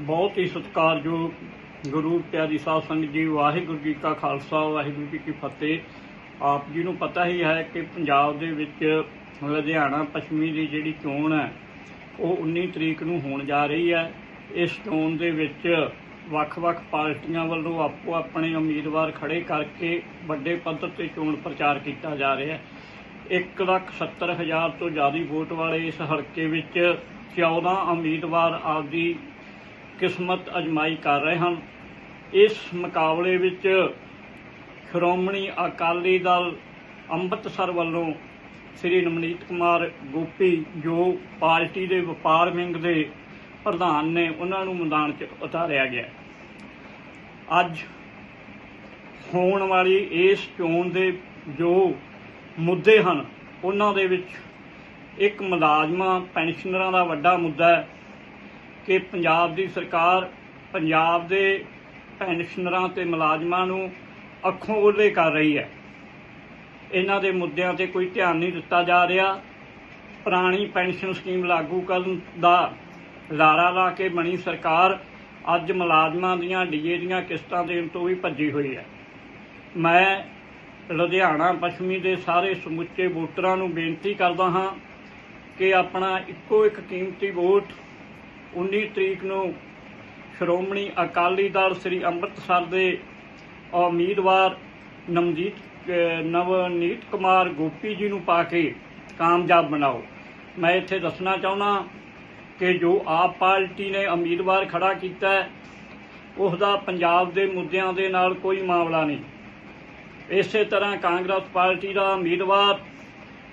ਬਹੁਤ ਹੀ ਸਤਿਕਾਰਯੋਗ ਗੁਰੂ ਪਿਆਰੀ ਸਾਧ ਸੰਗਤ ਜੀ ਵਾਹਿਗੁਰੂ ਜੀ ਕਾ ਖਾਲਸਾ ਵਾਹਿਗੁਰੂ ਜੀ ਕੀ ਫਤਿਹ। ਆਪ ਜੀ ਨੂੰ ਪਤਾ ਹੀ ਹੈ ਕਿ ਪੰਜਾਬ ਦੇ ਵਿੱਚ ਲੁਧਿਆਣਾ ਪੱਛਮੀ ਦੀ ਜਿਹੜੀ ਚੋਣ ਹੈ ਉਹ 19 ਤਰੀਕ ਨੂੰ ਹੋਣ ਜਾ ਰਹੀ ਹੈ। ਇਸ ਚੋਣ ਦੇ ਵਿੱਚ ਵੱਖ-ਵੱਖ ਪਾਰਟੀਆਂ ਵੱਲੋਂ ਆਪੋ ਆਪਣੇ ਉਮੀਦਵਾਰ ਖੜੇ ਕਰਕੇ ਵੱਡੇ ਪੱਧਰ ਤੇ ਚੋਣ ਪ੍ਰਚਾਰ ਕੀਤਾ ਜਾ ਰਿਹਾ ਹੈ। 1,70,000 ਤੋਂ ਜ਼ਿਆਦਾ ਵੋਟ ਵਾਲੇ ਇਸ ਹਲਕੇ ਵਿੱਚ 14 ਉਮੀਦਵਾਰ ਆਪਦੀ ਕਿਸਮਤ ਅਜਮਾਈ ਕਰ ਰਹੇ ਹਨ। ਇਸ ਮੁਕਾਬਲੇ ਵਿੱਚ ਸ਼੍ਰੋਮਣੀ ਅਕਾਲੀ ਦਲ ਅੰਮ੍ਰਿਤਸਰ ਵੱਲੋਂ ਸ੍ਰੀ ਨਵਨੀਤ ਕੁਮਾਰ ਗੋਪੀ, ਜੋ ਪਾਰਟੀ ਦੇ ਵਪਾਰ ਵਿੰਗ ਦੇ ਪ੍ਰਧਾਨ ਨੇ, ਉਹਨਾਂ ਨੂੰ ਮੈਦਾਨ 'ਚ ਉਤਾਰਿਆ ਗਿਆ। ਅੱਜ ਹੋਣ ਵਾਲੀ ਇਸ ਚੋਣ ਦੇ ਜੋ ਮੁੱਦੇ ਹਨ, ਉਹਨਾਂ ਦੇ ਵਿੱਚ ਇੱਕ ਮੁਲਾਜ਼ਮਾਂ, ਪੈਨਸ਼ਨਰਾਂ ਦਾ ਵੱਡਾ ਮੁੱਦਾ ਹੈ। ਕਿ ਪੰਜਾਬ ਦੀ ਸਰਕਾਰ ਪੰਜਾਬ ਦੇ ਪੈਨਸ਼ਨਰਾਂ ਤੇ ਮੁਲਾਜ਼ਮਾਂ ਨੂੰ ਅੱਖੋਂ ਉਹਲੇ ਕਰ ਰਹੀ ਹੈ। ਇਹਨਾਂ ਦੇ ਮੁੱਦਿਆਂ ਤੇ ਕੋਈ ਧਿਆਨ ਨਹੀਂ ਦਿੱਤਾ ਜਾ ਰਿਹਾ। ਪੁਰਾਣੀ ਪੈਨਸ਼ਨ ਸਕੀਮ ਲਾਗੂ ਕਰਨ ਦਾ ਲਾਰਾ ਲਾ ਕੇ ਬਣੀ ਸਰਕਾਰ ਅੱਜ ਮੁਲਾਜ਼ਮਾਂ ਦੀਆਂ ਡੀਏ ਦੀਆਂ ਕਿਸ਼ਤਾਂ ਦੇਣ ਤੋਂ ਵੀ ਭੱਜੀ ਹੋਈ ਹੈ। ਮੈਂ ਲੁਧਿਆਣਾ ਪੱਛਮੀ ਦੇ ਸਾਰੇ ਸਮੁੱਚੇ ਵੋਟਰਾਂ ਨੂੰ ਬੇਨਤੀ ਕਰਦਾ ਹਾਂ ਕਿ ਆਪਣਾ ਇੱਕੋ ਇੱਕ ਕੀਮਤੀ ਵੋਟ 19 ਤਰੀਕ ਨੂੰ ਸ਼੍ਰੋਮਣੀ ਅਕਾਲੀ ਦਲ ਸ੍ਰੀ ਅੰਮ੍ਰਿਤਸਰ ਦੇ ਉਮੀਦਵਾਰ ਨਵਜੀਤ ਨਵਨੀਤ ਕੁਮਾਰ ਗੋਪੀ ਜੀ ਨੂੰ ਪਾ ਕੇ ਕਾਮਯਾਬ ਬਣਾਓ। ਮੈਂ ਇੱਥੇ ਦੱਸਣਾ ਚਾਹੁੰਦਾ ਕਿ ਜੋ ਆਪ ਪਾਰਟੀ ਨੇ ਉਮੀਦਵਾਰ ਖੜਾ ਕੀਤਾ ਹੈ ਉਸ ਦਾ ਪੰਜਾਬ ਦੇ ਮੁੱਦਿਆਂ ਦੇ ਨਾਲ ਕੋਈ ਮਾਮਲਾ ਨਹੀਂ। ਇਸੇ ਤਰ੍ਹਾਂ ਕਾਂਗਰਸ ਪਾਰਟੀ ਦਾ ਉਮੀਦਵਾਰ,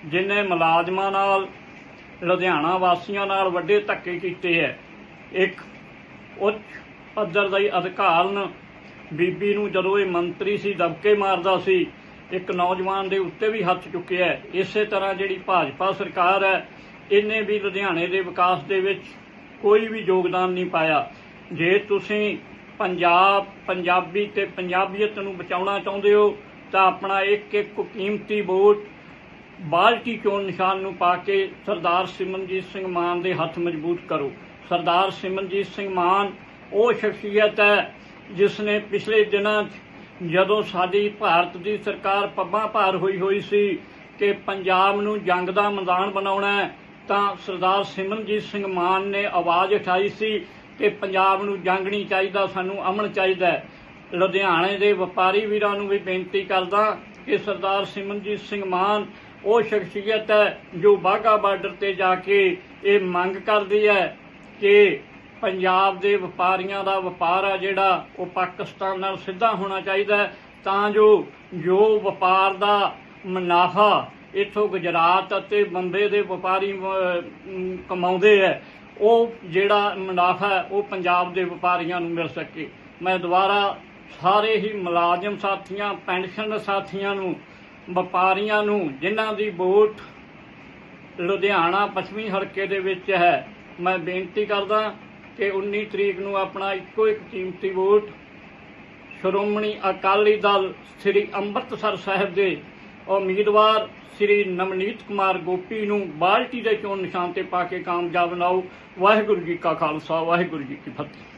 ਜਿਨੇ ਮੁਲਾਜ਼ਮਾਂ ਨਾਲ, ਲੁਧਿਆਣਾ ਵਾਸੀਆਂ ਨਾਲ ਵੱਡੇ ਧੱਕੇ ਕੀਤੇ ਹੈ ਇੱਕ ਉੱਚ ਪੱਧਰ ਦਾ ਹੀ ਅਧਿਕਾਰਨ ਬੀਬੀ ਨੂੰ ਜਦੋਂ ਇਹ ਮੰਤਰੀ ਸੀ, ਦਬਕੇ ਮਾਰਦਾ ਸੀ, ਇੱਕ ਨੌਜਵਾਨ ਦੇ ਉੱਤੇ ਵੀ ਹੱਥ ਚੁੱਕਿਆ ਇਸੇ ਤਰ੍ਹਾਂ ਜਿਹੜੀ ਭਾਜਪਾ ਸਰਕਾਰ ਹੈ, ਇਹਨੇ ਵੀ ਲੁਧਿਆਣੇ ਦੇ ਵਿਕਾਸ ਦੇ ਵਿੱਚ ਕੋਈ ਵੀ ਯੋਗਦਾਨ ਨਹੀਂ ਪਾਇਆ। ਜੇ ਤੁਸੀਂ ਪੰਜਾਬ, ਪੰਜਾਬੀ ਤੇ ਪੰਜਾਬੀਅਤ ਨੂੰ ਬਚਾਉਣਾ ਚਾਹੁੰਦੇ ਹੋ, ਤਾਂ ਆਪਣਾ ਇੱਕ ਇੱਕ ਕੀਮਤੀ ਵੋਟ ਬਾਲਟੀ ਚੋਣ ਨਿਸ਼ਾਨ ਨੂੰ ਪਾ ਕੇ ਸਰਦਾਰ ਸਿਮਰਨਜੀਤ ਸਿੰਘ ਮਾਨ ਦੇ ਹੱਥ ਮਜ਼ਬੂਤ ਕਰੋ। ਸਰਦਾਰ ਸਿਮਰਨਜੀਤ ਸਿੰਘ ਮਾਨ, ਉਹ ਸ਼ਖਸੀਅਤ ਹੈ ਜਿਸ ਨੇ ਪਿਛਲੇ ਦਿਨਾਂ ਜਦੋਂ ਸਾਡੀ ਭਾਰਤ ਦੀ ਸਰਕਾਰ ਪੱਬਾਂ ਭਾਰ ਹੋਈ ਹੋਈ ਸੀ ਕਿ ਪੰਜਾਬ ਨੂੰ ਜੰਗ ਦਾ ਮੈਦਾਨ ਬਣਾਉਣਾ ਹੈ, ਤਾਂ ਸਰਦਾਰ ਸਿਮਰਨਜੀਤ ਸਿੰਘ ਮਾਨ ਨੇ ਆਵਾਜ਼ ਉਠਾਈ ਸੀ ਕਿ ਪੰਜਾਬ ਨੂੰ ਜੰਗ ਨਹੀਂ ਚਾਹੀਦਾ, ਸਾਨੂੰ ਅਮਨ ਚਾਹੀਦਾ ਹੈ। ਲੁਧਿਆਣੇ ਦੇ ਵਪਾਰੀ ਵੀਰਾਂ ਨੂੰ ਵੀ ਬੇਨਤੀ ਕਰਦਾ ਕਿ ਸਰਦਾਰ ਸਿਮਰਨਜੀਤ ਸਿੰਘ ਮਾਨ ਉਹ ਸ਼ਖਸੀਅਤ ਹੈ ਜੋ ਬਾਘਾ ਬਾਰਡਰ ਤੇ ਜਾ ਕੇ ਇਹ ਮੰਗ ਕਰਦੀ ਹੈ ਕਿ ਪੰਜਾਬ ਦੇ ਵਪਾਰੀਆਂ ਦਾ ਵਪਾਰ ਆ ਜਿਹੜਾ, ਉਹ ਪਾਕਿਸਤਾਨ ਨਾਲ ਸਿੱਧਾ ਹੋਣਾ ਚਾਹੀਦਾ ਤਾਂ ਜੋ ਜੋ ਵਪਾਰ ਦਾ ਮੁਨਾਫਾ ਇਥੋਂ ਗੁਜਰਾਤ ਅਤੇ ਬੰਬੇ ਦੇ ਵਪਾਰੀ ਕਮਾਉਂਦੇ ਹੈ, ਉਹ ਜਿਹੜਾ ਮੁਨਾਫਾ ਉਹ ਪੰਜਾਬ ਦੇ ਵਪਾਰੀਆਂ ਨੂੰ ਮਿਲ ਸਕੇ। ਮੈਂ ਦੁਬਾਰਾ ਸਾਰੇ ਹੀ ਮੁਲਾਜ਼ਮ ਸਾਥੀਆਂ, ਪੈਨਸ਼ਨ ਸਾਥੀਆਂ ਨੂੰ ਵਪਾਰੀਆਂ ਨੂੰ, ਜਿਨ੍ਹਾਂ ਦੀ ਵੋਟ ਲੁਧਿਆਣਾ ਪੱਛਮੀ ਹਲਕੇ ਦੇ ਵਿੱਚ ਹੈ, ਮੈਂ ਬੇਨਤੀ ਕਰਦਾ ਕਿ 19 ਤਰੀਕ ਨੂੰ ਆਪਣਾ ਇੱਕੋ ਇੱਕ ਕੀਮਤੀ ਵੋਟ ਸ਼੍ਰੋਮਣੀ ਅਕਾਲੀ ਦਲ ਸ੍ਰੀ ਅੰਮ੍ਰਿਤਸਰ ਸਾਹਿਬ ਦੇ ਉਮੀਦਵਾਰ ਸ੍ਰੀ ਨਵਨੀਤ ਕੁਮਾਰ ਗੋਪੀ ਨੂੰ ਬਾਲਟੀ ਦੇ ਚੋਣ ਨਿਸ਼ਾਨ ਤੇ ਪਾ ਕੇ ਕਾਮਯਾਬ ਬਣਾਓ। ਵਾਹਿਗੁਰੂ ਜੀ ਕਾ ਖਾਲਸਾ, ਵਾਹਿਗੁਰੂ ਜੀ ਕੀ ਫਤਿਹ।